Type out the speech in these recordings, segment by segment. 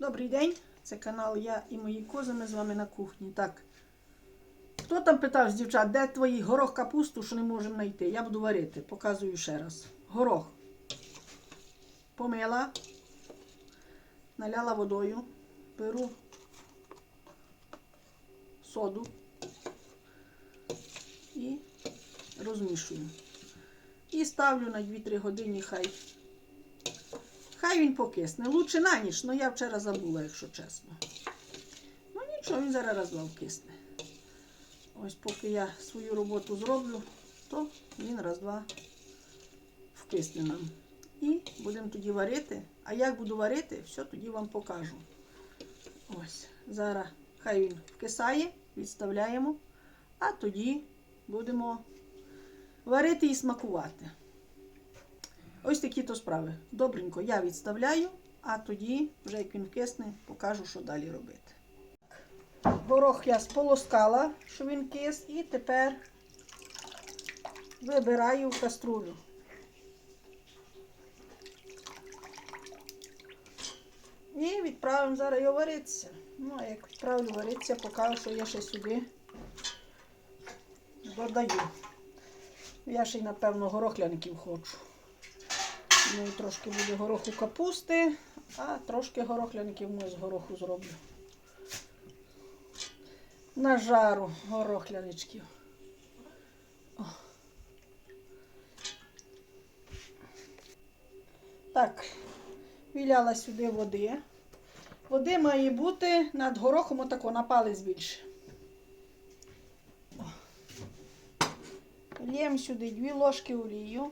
Добрий день, це канал Я і мої кози. Ми з вами на кухні. Так. Хто там питав з дівчат, де твій горох капусту, що не можемо знайти? Я буду варити. Показую ще раз. Горох. Помила, наляла водою, беру соду і розмішую. І ставлю на 2-3 години хай. Хай він покисне. Лучше на ніч, але я вчора забула, якщо чесно. Ну нічого, він зараз раз-два вкисне. Ось поки я свою роботу зроблю, то він раз-два вкисне нам. І будемо тоді варити. А як буду варити, все тоді вам покажу. Ось, зараз хай він вкисає, відставляємо, а тоді будемо варити і смакувати. Ось такі то справи. Добренько, я відставляю, а тоді, вже як він вкисне, покажу, що далі робити. Горох я сполоскала, що він кис, і тепер вибираю каструлю. І відправимо зараз його варитися. Ну, а як відправлю варитися, покажу, що я ще сюди додаю. Я ще й, напевно, горохляників хочу. Ну, і трошки буде гороху капусти, а трошки горохляників ми з гороху зроблю. На жару горохляничків. Так, віляла сюди води. Води має бути над горохом отако на палець більше. Лєм сюди дві ложки олію.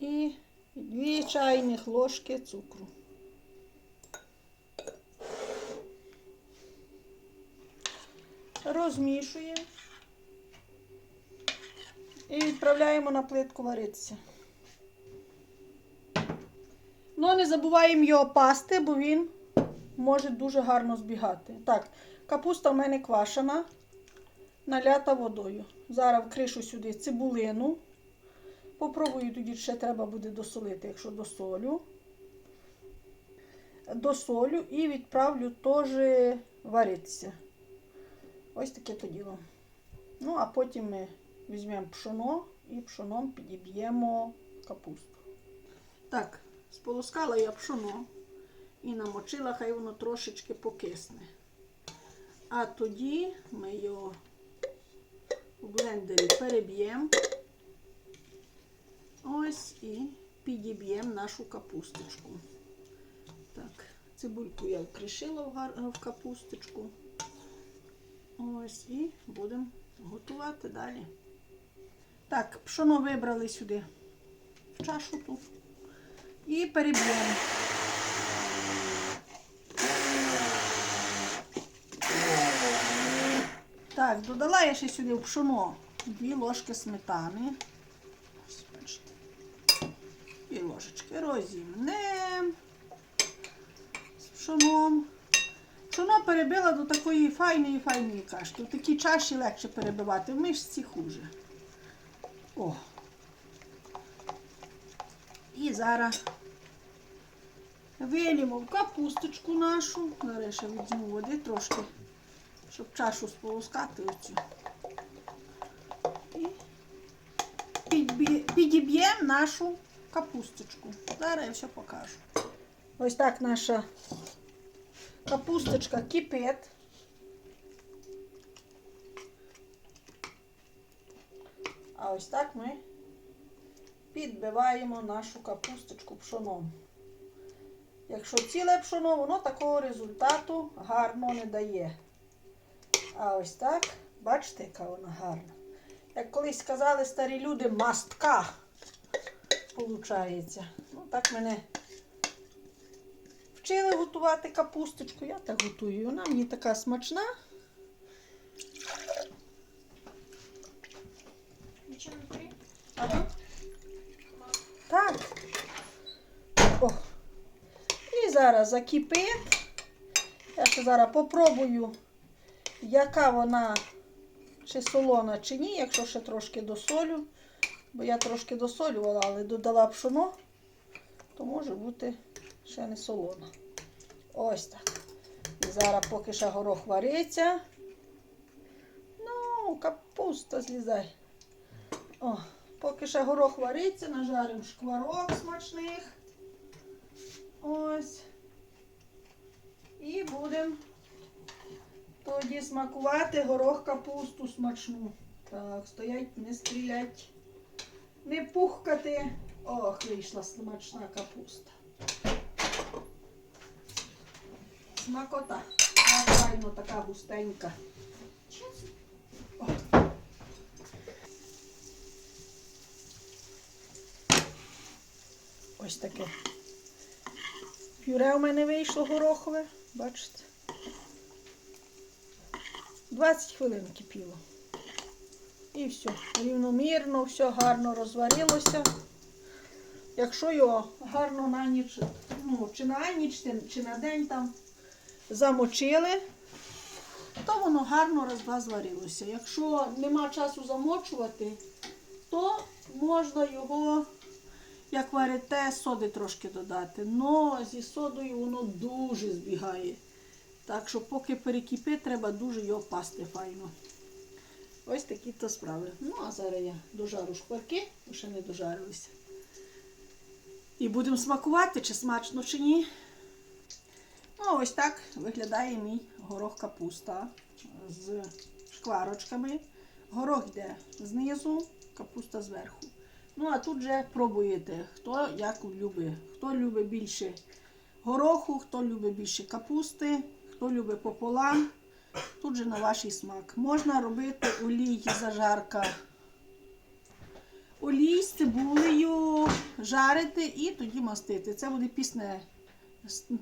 І дві чайних ложки цукру. Розмішуємо і відправляємо на плитку варитися. Ну, не забуваємо його пасти, бо він може дуже гарно збігати. Так, капуста в мене квашена, налята водою. Зараз вкришу сюди цибулину. Попробую, тоді ще треба буде досолити, якщо досолю. Досолю і відправлю теж варитися. Ось таке то діло. Ну, а потім ми візьмемо пшоно і пшоном підіб'ємо капусту. Так, сполоскала я пшоно і намочила, хай воно трошечки покисне. А тоді ми його в блендері переб'ємо. Ось і підіб'ємо нашу капусточку. Так, цибульку я вкришила в, капусточку. Ось і будемо готувати далі. Так, пшоно вибрали сюди в чашу ту і переб'ємо. Так, додала я ще сюди в пшоно дві ложки сметани. Ось, бачите. І ложечки розімнемо з пшоном. Пшоно перебила до такої файної файної кашки. В такій чаші легше перебивати, в мишці хуже. О. І зараз вилімо в капусточку нашу. Ще візьму води трошки, щоб чашу сполоскати оцю. І підіб'ємо нашу капусточку. Зараз я все покажу. Ось так наша капусточка кипить. А ось так ми підбиваємо нашу капусточку пшоном. Якщо ціле пшоно, воно такого результату гарно не дає. А ось так, бачите, яка вона гарна. Як колись сказали старі люди, мастка получається. Ну, так мене вчили готувати капусточку. Я так готую. Вона мені така смачна. Нічого внутрі? Ага. Так. О. І зараз закипить. Я ще зараз попробую, яка вона, чи солона, чи ні, якщо ще трошки досолю. Бо я трошки досолювала, але додала пшоно, то може бути ще не солона. Ось так. І зараз поки ще горох вариться. Ну, капуста злізай. О, поки ще горох вариться, нажаримо шкварок смачних. Ось. І будемо тоді смакувати горох капусту смачну. Так, стоять, не стрілять, не пухкати. Ох, вийшла смачна капуста. Смакота. Файно така густенька. Ось таке. Пюре у мене вийшло горохове, бачите. 20 хвилин кипіло. І все, рівномірно, все гарно розварилося. Якщо його гарно на ніч, ну, чи на ніч, чи- на день там замочили, то воно гарно розварилося. Якщо нема часу замочувати, то можна його, як варите, соди трошки додати. Но зі содою воно дуже збігає. Так що, поки перекипить, треба дуже його пасти файно. Ось такі то справи. Ну, а зараз я дожару шкварки, бо ще не дожарилися. І будемо смакувати, чи смачно, чи ні. Ну, ось так виглядає мій горох капуста з шкварочками. Горох йде знизу, капуста зверху. Ну, а тут же пробуєте, хто як любить. Хто любить більше гороху, хто любить більше капусти, хто любить пополам. Тут же на ваш смак. Можна робити олій зажарка. Олій з цибулею жарити і тоді мастити. Це буде пісне,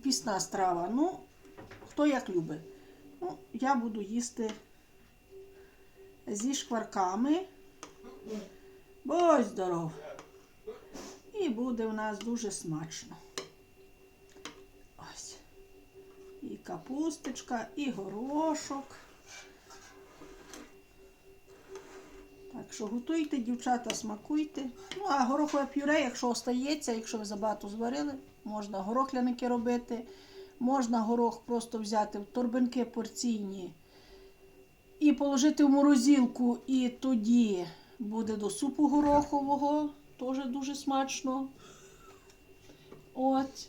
пісна страва. Ну, хто як любить. Ну, я буду їсти зі шкварками. Будь здоров! І буде у нас дуже смачно. Капусточка, і горошок. Так що готуйте, дівчата, смакуйте. Ну, а горохове пюре, якщо остається, якщо ви забагато зварили, можна горохляники робити. Можна горох просто взяти в торбинки порційні і положити в морозилку, і тоді буде до супу горохового, теж дуже смачно. От.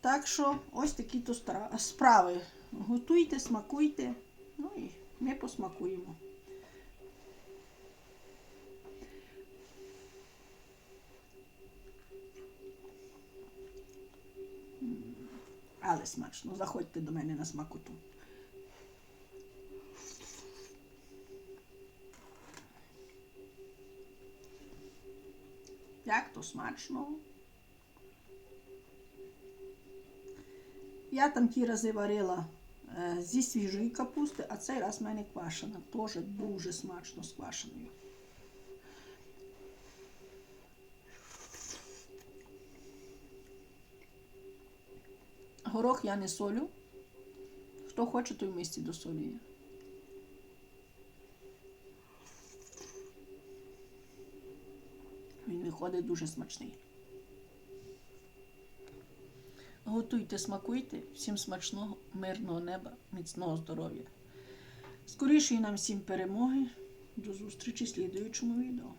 Так що ось такі то справи. Готуйте, смакуйте. Ну і ми посмакуємо. Але смачно. Заходьте до мене на смакоту. Як то смачно. Я там ті рази варила е, зі свіжої капусти, а цей раз в мене квашена. Теж дуже смачно з квашеною. Горох я не солю. Хто хоче, той в мисці досолює. Він виходить дуже смачний. Готуйте, смакуйте, всім смачного, мирного неба, міцного здоров'я. Скорішої нам всім перемоги. До зустрічі в слідуючому відео.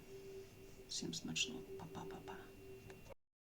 Всім смачного.